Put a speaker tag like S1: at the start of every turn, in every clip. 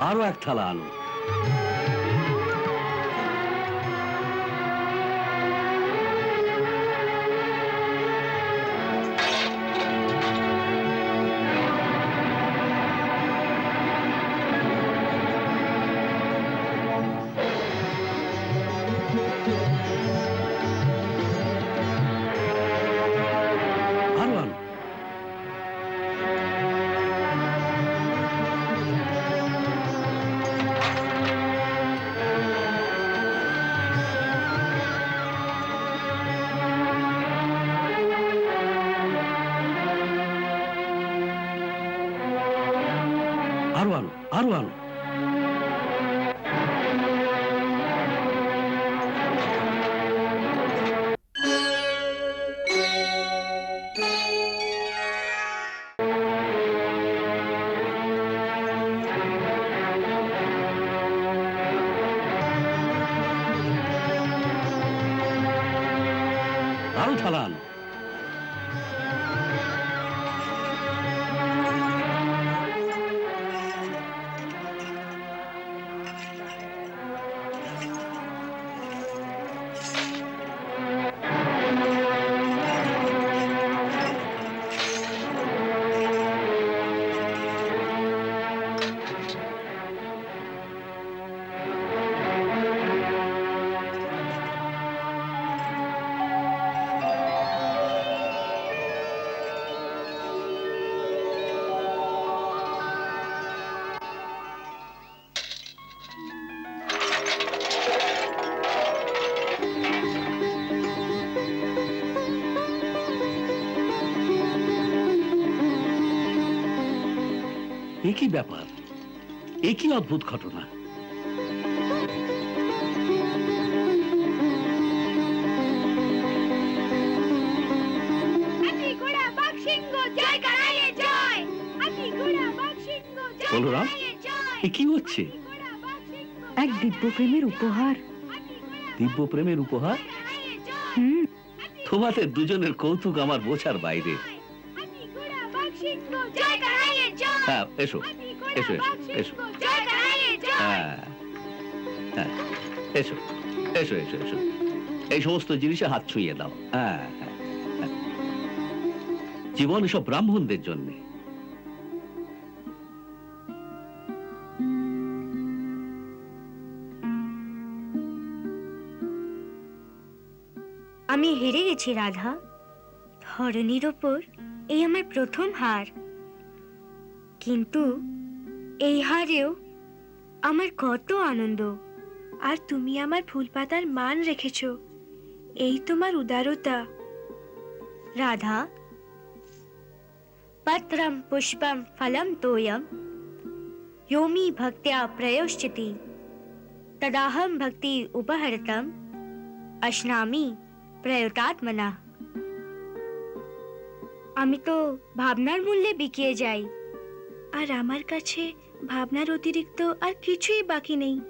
S1: আরও এক থালা আনো আরও আনো আরও আনো আরও আনো হাতি ব্যাপার একই অদ্ভুত ঘটনা। বলরাম, এ কি হচ্ছে?
S2: এক দিব্য প্রেমের উপহার।
S1: দিব্য প্রেমের উপহার? তোমাদের দুজনের কৌতুক আমার বোঝার বাইরে। হ্যাঁ এসো এসো, এসো, এসো। হ্যাঁ হ্যাঁ এসো এসো এসো এসো। এই সমস্ত জিনিসে হাত ছুঁয়ে দাও। হ্যাঁ। জীবন এসব ব্রাহ্মণদের জন্যে।
S2: আমি হেরে গেছি রাধা। ধরণীর ওপর এই আমার প্রথম হার। কিন্তু এই হারেও আমার কত আনন্দ
S3: আর তুমি আমার ফুলপাতার মান রেখেছ এই তোমার উদারতা
S2: রাধা পত্রম পুষ্পম ফলম তোয়ম योमी भक्त्या प्रयोश्चिति तदाहम भक्ति उपहरतम अश्नामी প্রয়তাত্মনা আমি তো ভাবনার মূল্যে বিকিয়ে যাই
S3: আর আমার কাছে ভাবনার অতিরিক্ত আর কিছুই বাকি নেই।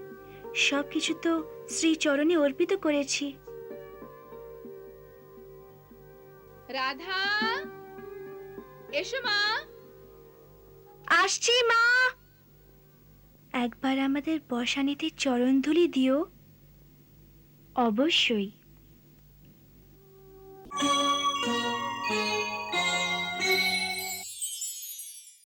S3: সব কিছু তো শ্রীচরণে অর্পিত করেছি।
S4: রাধা এসো মা।
S2: আসছি মা।
S3: একবার আমাদের বসানিতে চরণধুলি দিও।
S2: অবশ্যই।